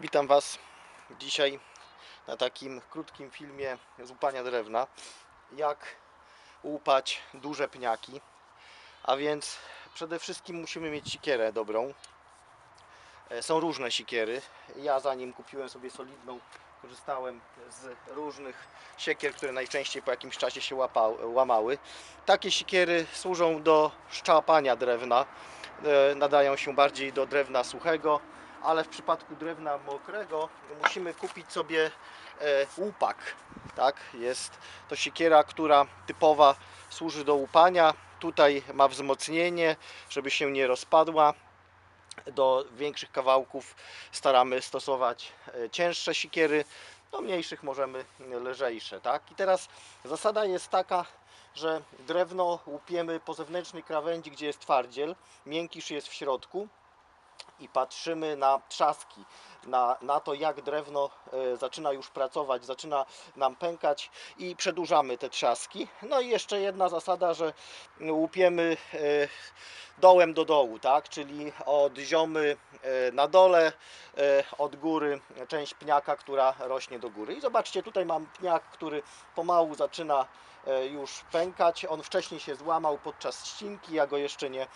Witam Was dzisiaj na takim krótkim filmie z łupania drewna. Jak łupać duże pniaki. A więc przede wszystkim musimy mieć sikierę dobrą. E, Są różne sikiery. Ja zanim kupiłem sobie solidną, korzystałem z różnych siekier, które najczęściej po jakimś czasie się łapa, łamały. Takie sikiery służą do szczapania drewna. E, Nadają się bardziej do drewna suchego ale w przypadku drewna mokrego musimy kupić sobie e, łupak. Tak? Jest to siekiera, która typowa służy do łupania. Tutaj ma wzmocnienie, żeby się nie rozpadła. Do większych kawałków staramy stosować e, cięższe sikiery, do mniejszych możemy lżejsze. Tak? I teraz zasada jest taka, że drewno łupiemy po zewnętrznej krawędzi, gdzie jest twardziel, miękkisz jest w środku i patrzymy na trzaski, na, na to jak drewno e, zaczyna już pracować, zaczyna nam pękać i przedłużamy te trzaski. No i jeszcze jedna zasada, że łupiemy e, dołem do dołu, tak? czyli od ziomy e, na dole, od góry część pniaka, która rośnie do góry. I zobaczcie, tutaj mam pniak, który pomału zaczyna już pękać. On wcześniej się złamał podczas ścinki, ja go jeszcze nie,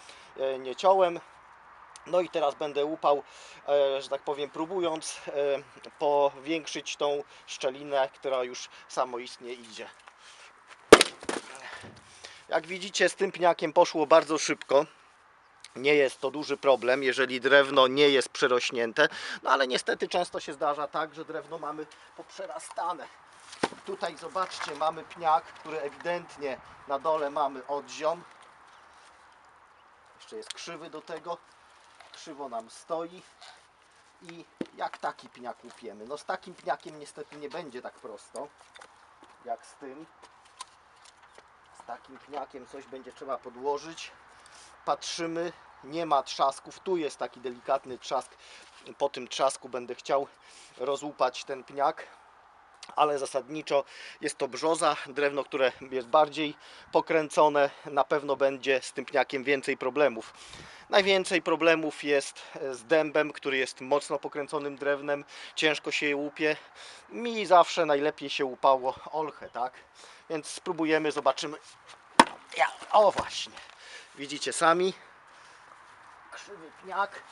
nie ciąłem. No i teraz będę łupał, e, że tak powiem, próbując e, powiększyć tą szczelinę, która już samoistnie idzie. Jak widzicie, z tym pniakiem poszło bardzo szybko. Nie jest to duży problem, jeżeli drewno nie jest przerośnięte, no ale niestety często się zdarza tak, że drewno mamy poprzerastane. Tutaj zobaczcie, mamy pniak, który ewidentnie na dole mamy odziom. Jeszcze jest krzywy do tego krzywo nam stoi i jak taki pniak łupiemy. No z takim pniakiem niestety nie będzie tak prosto jak z tym. Z takim pniakiem coś będzie trzeba podłożyć. Patrzymy, nie ma trzasków. Tu jest taki delikatny trzask. Po tym trzasku będę chciał rozłupać ten pniak. Ale zasadniczo jest to brzoza, drewno, które jest bardziej pokręcone. Na pewno będzie z tym pniakiem więcej problemów. Najwięcej problemów jest z dębem, który jest mocno pokręconym drewnem, ciężko się je łupie. Mi zawsze najlepiej się łupało olchę, tak? Więc spróbujemy, zobaczymy. Ja, o właśnie, widzicie sami, krzywy pniak.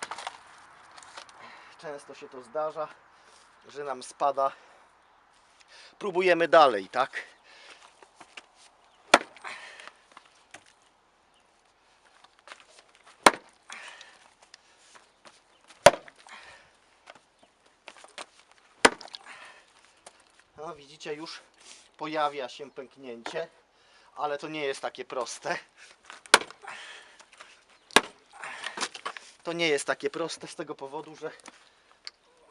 Często się to zdarza, że nam spada. Próbujemy dalej, tak? No widzicie już pojawia się pęknięcie, ale to nie jest takie proste. To nie jest takie proste z tego powodu, że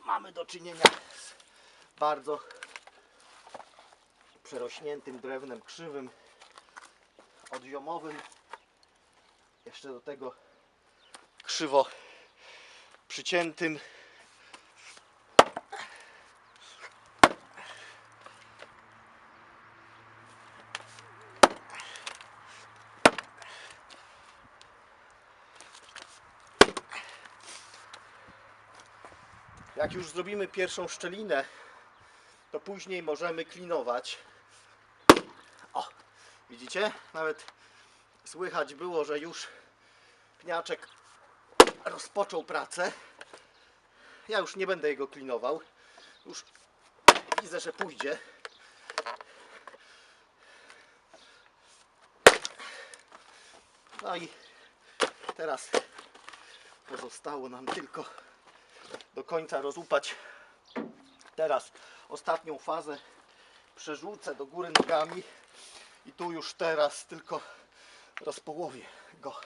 mamy do czynienia z bardzo przerośniętym drewnem krzywym, odziomowym. Jeszcze do tego krzywo przyciętym. Jak już zrobimy pierwszą szczelinę, to później możemy klinować. O, widzicie? Nawet słychać było, że już pniaczek rozpoczął pracę. Ja już nie będę jego klinował. Już widzę, że pójdzie. No i teraz pozostało nam tylko do końca rozłupać teraz ostatnią fazę przerzucę do góry nogami. I tu już teraz tylko rozpołowię go.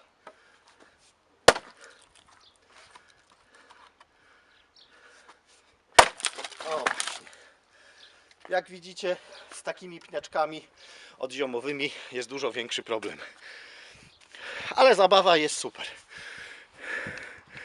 O właśnie. Jak widzicie z takimi pniaczkami odziomowymi jest dużo większy problem. Ale zabawa jest super